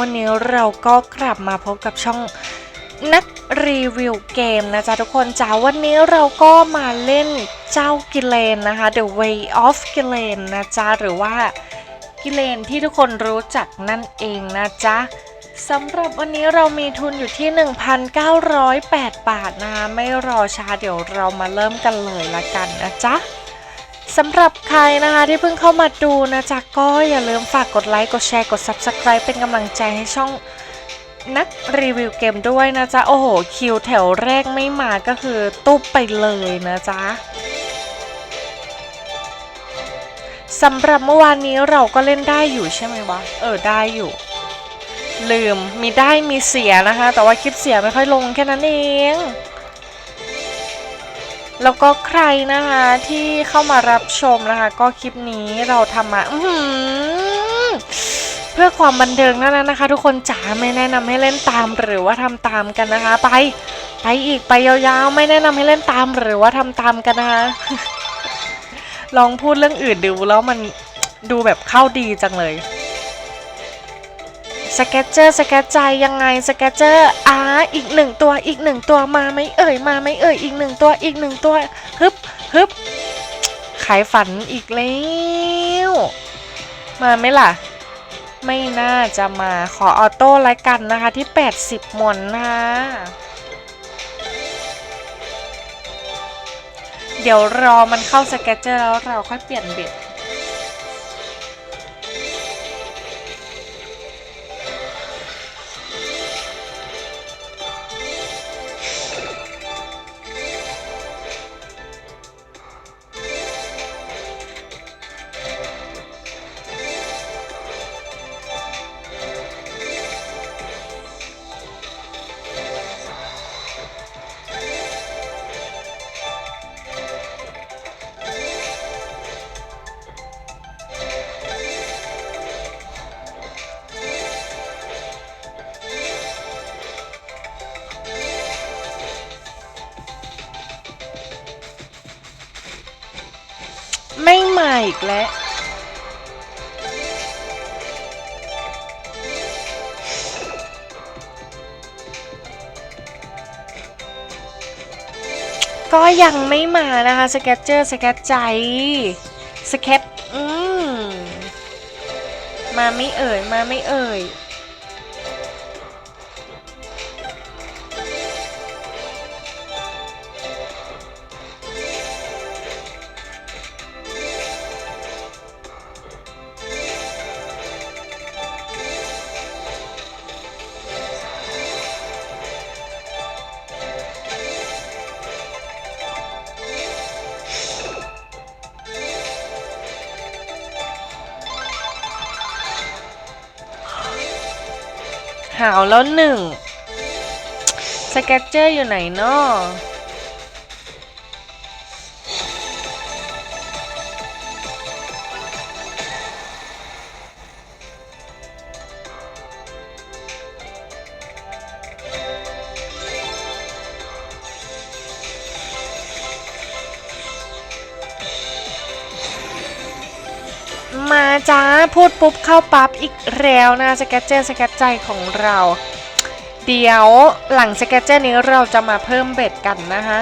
วันนี้เราก็กลับมาพบกับช่องนักรีวิวเกมนะจ๊ะทุกคนจ้าวันนี้เราก็มาเล่นเจ้ากิเลนนะคะ The Way of กิเลนนะจ๊ะหรือว่ากิเลนที่ทุกคนรู้จักนั่นเองนะจ๊ะสำหรับวันนี้เรามีทุนอยู่ที่ 1,908 บาทนะคะไม่รอช้าเดี๋ยวเรามาเริ่มกันเลยละกันนะจ๊ะ สำหรับใครนะคะที่เพิ่งเข้ามาดูนะจ๊ะก็อย่าลืมฝากกดไลค์ กดแชร์ กด Subscribe เป็นกำลังใจให้ช่องนักรีวิวเกมด้วยนะจ๊ะ โอ้โห คิวแถวแรกไม่มาก็คือตุ๊บไปเลยนะจ๊ะสำหรับเมื่อวานนี้เราก็เล่นได้อยู่ใช่ไหมวะ เออ ได้อยู่ ลืมมีได้มีเสียนะคะ แต่ว่าคลิปเสียไม่ค่อยลงแค่นั้นเอง แล้วก็ใครนะคะที่เข้ามารับชมนะคะ ก็คลิปนี้เราทำมาเพื่อความบันเทิงเท่านั้นนะคะ ทุกคนจ๋าไม่แนะนำให้เล่นตามหรือว่าทำตามกันนะคะ ไป ไปอีกไปยาวๆ ไม่แนะนำให้เล่นตามหรือว่าทำตามกันนะคะ ลองพูดเรื่องอื่นดูแล้วมันดูแบบเข้าดีจังเลย สเก็ตเจอร์สเก็ตใจยังไงสเก็ตเจอร์อ่าอีกหนึ่งตัวอีกหนึ่งตัวมาไหมเอ่ยมาไหมเอ่ยอีกหนึ่งตัวอีกหนึ่งตัวฮึบฮึบขายฝันอีกแล้วมาไหมล่ะ ไม่น่าจะมาขอออโต้ไลกันนะคะที่ 80 หมนนะคะเดี๋ยวรอมันเข้าสเก็ตเจอร์แล้วเราค่อยเปลี่ยนเบ็ด อีกแล้วก็ยังไม่มานะคะสเก็ตเจอร์สเก็ตใจสเก็ตอืมมาไม่เอ่ย มาไม่เอ่ย หาวแล้วหนึ่งสเก็ตเจอร์อยู่ไหนเนาะ จ๊ะ พูดปุ๊บเข้าปั๊บอีกแล้วนะสเก็ตเจนสเก็ตใจของเรา เดี๋ยวหลังสเก็ตเจส์นี้เราจะมาเพิ่มเบ็ดกันนะคะ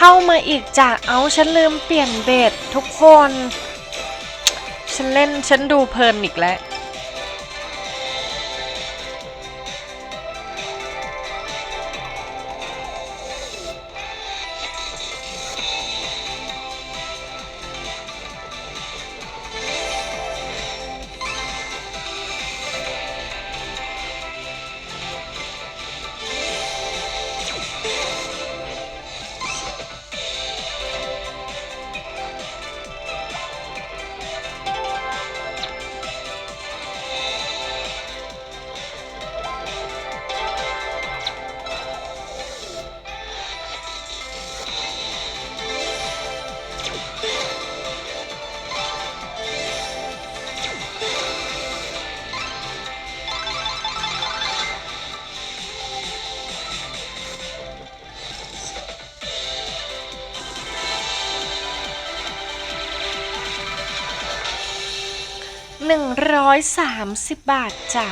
เข้ามาอีกจากเอาฉันลืมเปลี่ยนเบ็ดทุกคน ฉันเล่นฉันดูเพลินอีกแล้ว หนึ่งร้อยสามสิบบาทจ้ะ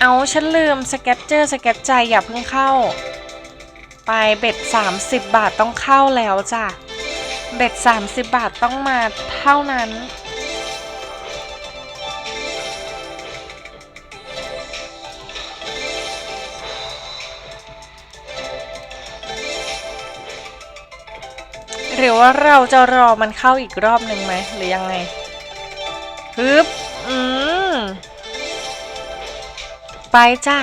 เอาฉันลืมสเก็ตเจอร์สเก็ตใจอย่าเพิ่งเข้า ไปเบ็ด 30 บาทต้องเข้าแล้วจ้ะ เบ็ด 30 บาทต้องมาเท่านั้น หรือว่าเราจะรอมันเข้าอีกรอบหนึ่งไหม หรือยังไงฮึบ อืม ไปจ้า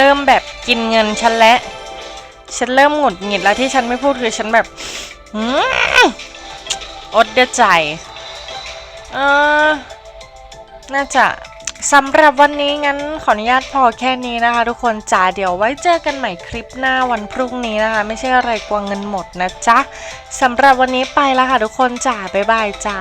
เริ่มแบบกินเงินฉันแล้วฉันเริ่มหงุดหงิดแล้วที่ฉันไม่พูดคือฉันแบบหือดเดือดใจ เออ น่าจะสำหรับวันนี้งั้นขออนุญาตพอแค่นี้นะคะ ทุกคนจ๋าเดี๋ยวไว้เจอกันใหม่คลิปหน้าวันพรุ่งนี้นะคะ ไม่ใช่อะไรกลัวเงินหมดนะจ๊ะสำหรับวันนี้ไปแล้วค่ะทุกคนจ๋าบ๊ายบายจ้า